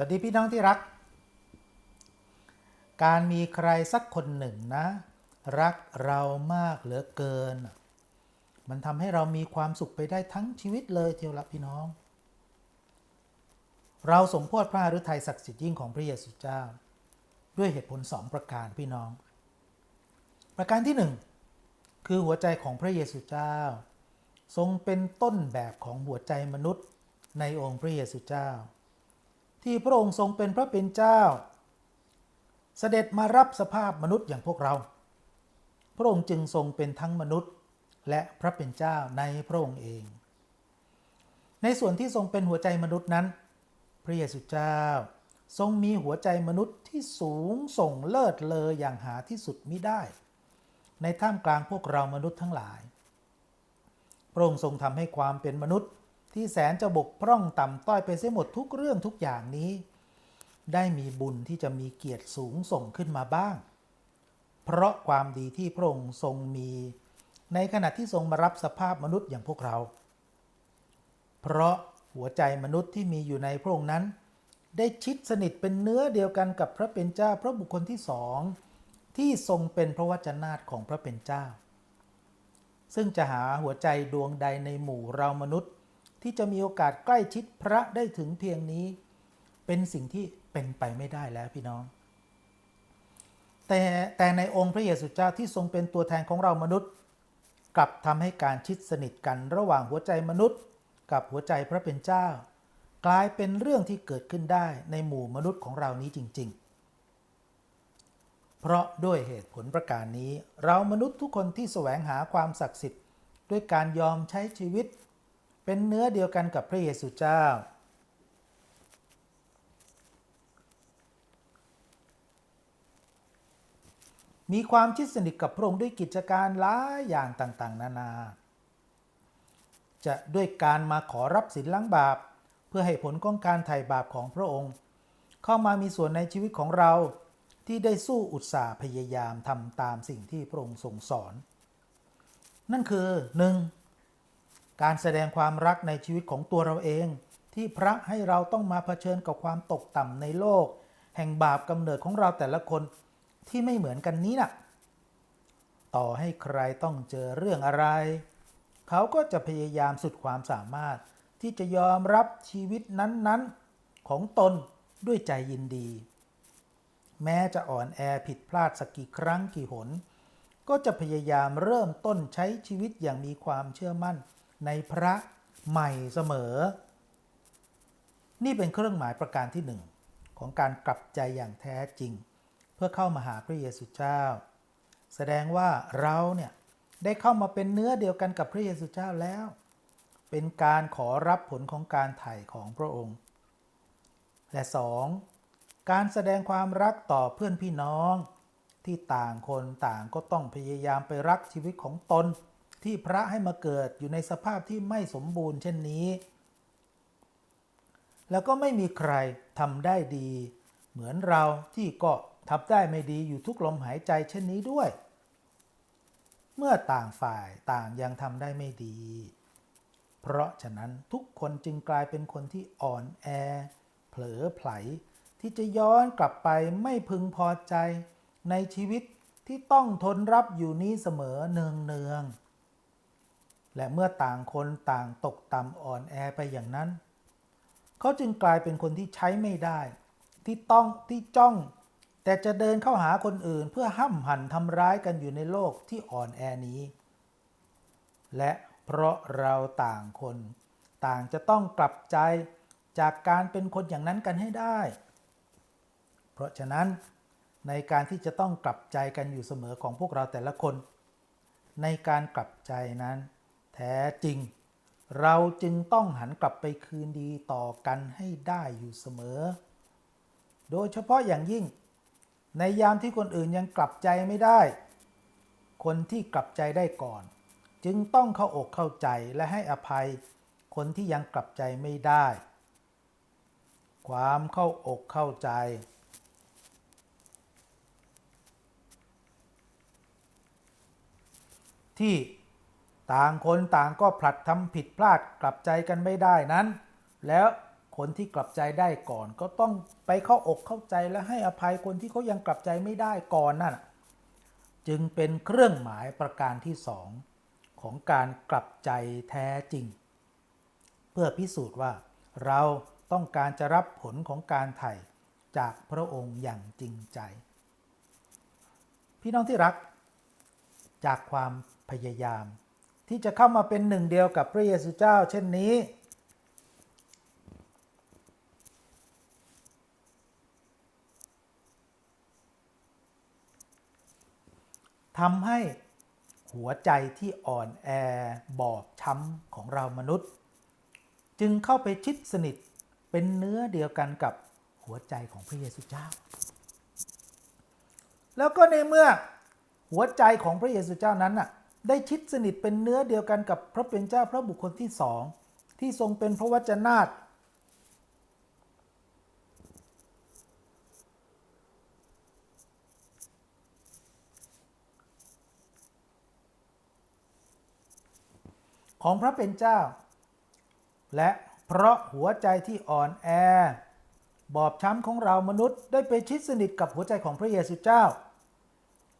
สวัสดีพี่น้องที่รัก การมีใครสักคนหนึ่งนะ รักเรามากเหลือเกิน มันทำให้เรามีความสุขไปได้ทั้งชีวิตเลยเทียวละพี่น้อง เราสมโพธิพระฤทัยศักดิ์สิทธิ์ยิ่งของพระเยซูเจ้า ด้วยเหตุผลสองประการพี่น้อง ประการที่หนึ่งคือหัวใจของพระเยซูเจ้า ทรงเป็นต้นแบบของหัวใจมนุษย์ในองค์พระเยซูเจ้า ที่พระองค์ทรงเป็นพระเป็นเจ้า เสด็จมารับสภาพมนุษย์อย่างพวกเรา พระองค์จึงทรงเป็นทั้งมนุษย์และพระเป็นเจ้าในพระองค์เอง ในส่วนที่ทรงเป็นหัวใจมนุษย์นั้น พระเยซูเจ้าทรงมีหัวใจมนุษย์ที่สูงส่งเลิศเลออย่างหาที่สุดมิได้ ในท่ามกลางพวกเรามนุษย์ทั้งหลาย พระองค์ทรงทำให้ความเป็นมนุษย์ ที่แสนจะบกพร่องต่ำต้อยไปเสียหมดทุกเรื่องทุกอย่างนี้ ได้มีบุญที่จะมีเกียรติสูงส่งขึ้นมาบ้าง เพราะความดีที่พระองค์ทรงมี ในขณะที่ทรงมารับสภาพมนุษย์อย่างพวกเรา เพราะหัวใจมนุษย์ที่มีอยู่ในพระองค์นั้น ได้ชิดสนิทเป็นเนื้อเดียวกันกับพระเป็นเจ้าพระบุคคลที่สองที่ทรงเป็นพระวจนะของพระเป็นเจ้า ซึ่งจะหาหัวใจดวงใดในหมู่เรามนุษย์ ที่จะมีโอกาสใกล้ชิดพระได้ถึงเพียงนี้ เป็นสิ่งที่เป็นไปไม่ได้แล้วพี่น้อง แต่แต่ในองค์พระเยซูเจ้าที่ทรงเป็นตัวแทนของเรามนุษย์ กลับทำให้การชิดสนิทกันระหว่างหัวใจมนุษย์ กับหัวใจพระเป็นเจ้า กลายเป็นเรื่องที่เกิดขึ้นได้ในหมู่มนุษย์ของเรานี้จริง ๆเพราะด้วยเหตุผลประการนี้ เรามนุษย์ทุกคนที่แสวงหาความศักดิ์สิทธิ์ ด้วยการยอมใช้ชีวิต เป็นเนื้อเดียวกันกับพระเยซูเจ้า มีความชิดสนิทกับพระองค์ด้วยกิจการหลายอย่างต่างๆ นานา จะด้วยการมาขอรับสินล้างบาป เพื่อให้ผลของการไถ่บาปของพระองค์ เข้ามามีส่วนในชีวิตของเราที่ได้สู้อุตสาห์พยายามทำตามสิ่งที่พระองค์ทรงสอน นั่นคือ 1. การแสดงความรักในชีวิตของตัวเราเอง ที่พระให้เราต้องมาเผชิญกับความตกต่ำในโลก แห่งบาปกำเนิดของเราแต่ละคนที่ไม่เหมือนกันนี้นะ่ะ ต่อให้ใครต้องเจอเรื่องอะไร เขาก็จะพยายามสุดความสามารถที่จะยอมรับชีวิตนั้นๆ ของตนด้วยใจยินดี แม้จะอ่อนแอผิดพลาดสักกี่ครั้งกี่หน ก็จะพยายามเริ่มต้นใช้ชีวิตอย่างมีความเชื่อมั่น ในพระใหม่เสมอ นี่เป็นเครื่องหมายประการที่หนึ่งของการกลับใจอย่างแท้จริง เพื่อเข้ามาหาพระเยซูเจ้า แสดงว่าเราเนี่ยได้เข้ามาเป็นเนื้อเดียวกันกับพระเยซูเจ้าแล้ว เป็นการขอรับผลของการไถ่ของพระองค์ และสองการแสดงความรักต่อเพื่อนพี่น้อง ที่ต่างคนต่างก็ต้องพยายามไปรักชีวิตของตน ที่พระให้มาเกิดอยู่ในสภาพที่ไม่สมบูรณ์เช่นนี้ แล้วก็ไม่มีใครทำได้ดี เหมือนเราที่ก็ทำได้ไม่ดีอยู่ทุกลมหายใจเช่นนี้ด้วย เมื่อต่างฝ่ายต่างยังทำได้ไม่ดี เพราะฉะนั้นทุกคนจึงกลายเป็นคนที่อ่อนแอ เผลอไผลที่จะย้อนกลับไปไม่พึงพอใจในชีวิตที่ต้องทนรับอยู่นี้เสมอเนืองเนือง และเมื่อต่างคนต่างตกต่ำอ่อนแอไปอย่างนั้น เขาจึงกลายเป็นคนที่ใช้ไม่ได้ ที่ต้องที่จ้อง แต่จะเดินเข้าหาคนอื่น เพื่อห้ำหั่นทำร้ายกันอยู่ในโลกที่อ่อนแอนี้ และเพราะเราต่างคน ต่างจะต้องกลับใจจากการเป็นคนอย่างนั้นกันให้ได้ เพราะฉะนั้นในการที่จะต้องกลับใจกันอยู่เสมอของพวกเราแต่ละคน ในการกลับใจนั้น แท้จริง เราจึงต้องหันกลับไปคืนดีต่อกันให้ได้อยู่เสมอ โดยเฉพาะอย่างยิ่ง ในยามที่คนอื่นยังกลับใจไม่ได้ คนที่กลับใจได้ก่อน จึงต้องเข้าอกเข้าใจและให้อภัย คนที่ยังกลับใจไม่ได้ ความเข้าอกเข้าใจที่ ต่างคนต่างก็ผลัดทำผิดพลาดกลับใจกันไม่ได้นั้น แล้วคนที่กลับใจได้ก่อน ก็ต้องไปเข้าอกเข้าใจและให้อภัยคนที่เขายังกลับใจไม่ได้ก่อนนั่นจึงเป็นเครื่องหมายประการที่สองของการกลับใจแท้จริง เพื่อพิสูจน์ว่าเราต้องการจะรับผลของการไถ่จากพระองค์อย่างจริงใจ พี่น้องที่รัก จากความพยายาม ที่จะเข้ามาเป็นหนึ่งเดียวกับพระเยซูเจ้า เช่นนี้ ทำให้หัวใจที่อ่อนแอบอบช้ำของเรามนุษย์ จึงเข้าไปชิดสนิทเป็นเนื้อเดียวกันกับหัวใจของพระเยซูเจ้า แล้วก็ในเมื่อหัวใจของพระเยซูเจ้านั้นน่ะ ได้ชิดสนิทเป็นเนื้อเดียวกันกับพระเป็นเจ้าพระบุคคลที่สองที่ทรงเป็นพระวจนะของพระเป็นเจ้า และเพราะหัวใจที่อ่อนแอ บอบช้ำของเรามนุษย์ได้ไปชิดสนิทกับหัวใจของพระเยซูเจ้า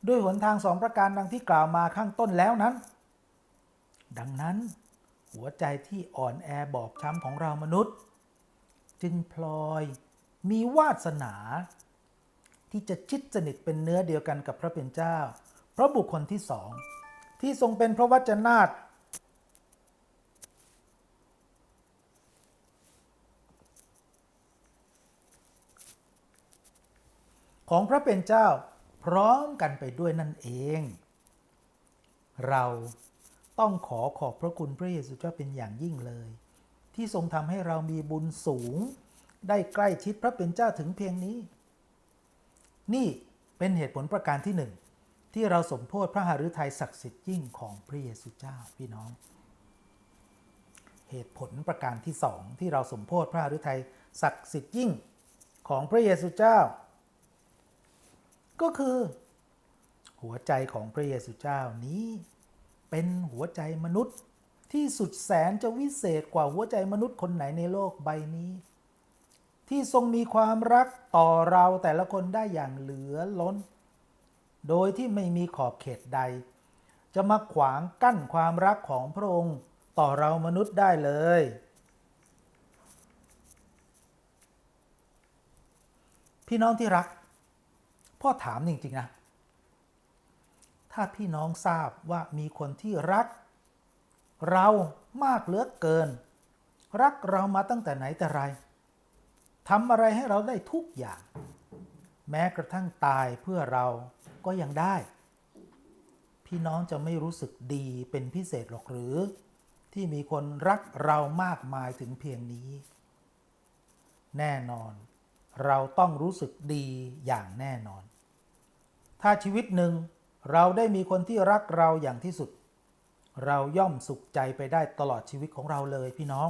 ด้วยหนทางสองประการดังที่กล่าวมาข้างต้นแล้วนั้น ดังนั้น หัวใจที่อ่อนแอบอบช้ำของเรามนุษย์ จึงพลอยมีวาสนา ที่จะชิดสนิทเป็นเนื้อเดียวกันกับพระเป็นเจ้า พระบุคคลที่สองที่ทรงเป็นพระวจนะของพระเป็นเจ้า พร้อมกันไปด้วยนั่นเอง เราต้องขอขอบพระคุณพระเยซูเจ้าเป็นอย่างยิ่งเลย ที่ทรงทำให้เรามีบุญสูง ได้ใกล้ชิดพระเป็นเจ้าถึงเพียงนี้ นี่เป็นเหตุผลประการที่หนึ่งที่เราสมโพธิพระหฤทัยศักดิ์สิทธิ์ยิ่งของพระเยซูเจ้าพี่น้อง เหตุผลประการที่สองที่เราสมโพธิพระหฤทัยศักดิ์สิทธิ์ยิ่งของพระเยซูเจ้า ก็คือ หัวใจของพระเยซูเจ้านี้ เป็นหัวใจมนุษย์ที่สุดแสนจะวิเศษกว่าหัวใจมนุษย์คนไหนในโลกใบนี้ ที่ทรงมีความรักต่อเราแต่ละคนได้อย่างเหลือล้น โดยที่ไม่มีขอบเขตใด จะมาขวางกั้นความรักของพระองค์ต่อเรามนุษย์ได้เลย พี่น้องที่รัก พ่อถามจริง ๆ นะ ถ้าพี่น้องทราบว่ามีคนที่รัก เรามากเหลือเกิน รักเรามาตั้งแต่ไหนแต่ไรทำอะไรให้เราได้ทุกอย่าง แม้กระทั่งตายเพื่อเราก็ยังได้ พี่น้องจะไม่รู้สึกดีเป็นพิเศษหรอกหรือ ที่มีคนรักเรามากมายถึงเพียงนี้ แน่นอน เราต้องรู้สึกดีอย่างแน่นอน ถ้าชีวิตหนึ่งเราได้มีคนที่รักเราอย่างที่สุด เราย่อมสุขใจไปได้ตลอดชีวิตของเราเลยพี่น้อง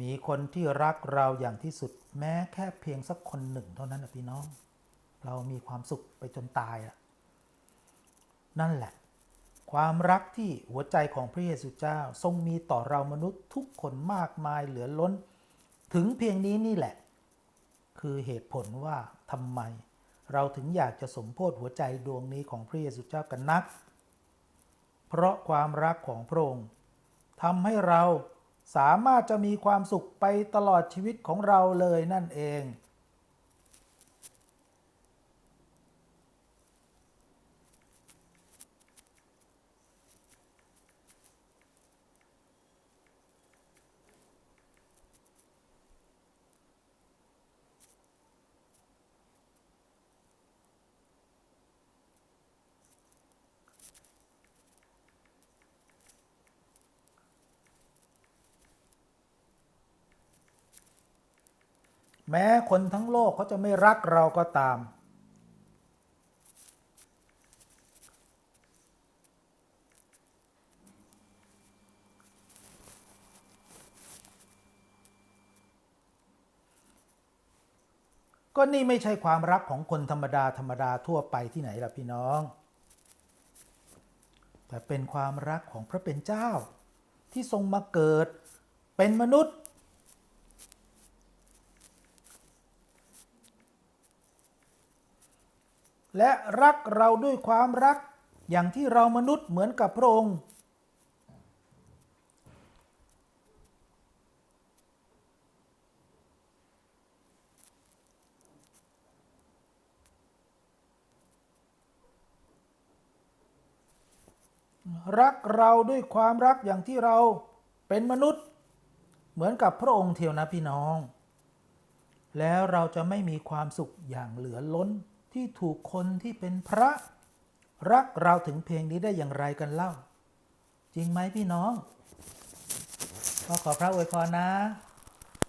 มีคนที่รักเราอย่างที่สุดแม้แค่เพียงสักคนหนึ่งเท่านั้นนะพี่น้อง เรามีความสุขไปจนตายอะนั่นแหละ ความรักที่หัวใจของพระเยซูเจ้าทรงมีต่อเรามนุษย์ทุกคนมากมายเหลือล้น ถึงเพียงนี้นี่แหละ คือเหตุผลว่าทำไม เราถึงอยากจะสมโพธิหัวใจดวงนี้ของพระเยซูเจ้ากันนัก เพราะความรักของพระองค์ทำให้เรา สามารถจะมีความสุขไปตลอดชีวิตของเราเลยนั่นเอง แม้คนทั้งโลกเขาจะไม่รักเราก็ตาม ก็นี่ไม่ใช่ความรักของคนธรรมดาธรรมดาทั่วไปที่ไหนล่ะพี่น้อง แต่เป็นความรักของพระเป็นเจ้า ที่ทรงมาเกิดเป็นมนุษย์ และรักเราด้วยความรักอย่างที่เรามนุษย์เหมือนกับพระองค์ รักเราด้วยความรักอย่างที่เราเป็นมนุษย์ เหมือนกับพระองค์เทียวนะพี่น้อง แล้วเราจะไม่มีความสุขอย่างเหลือล้น ที่ถูกคนที่เป็นพระรักเราถึงเพลงนี้ได้อย่างไรกันเล่า จริงไหมพี่น้อง ก็ขอพระอวยพรนะ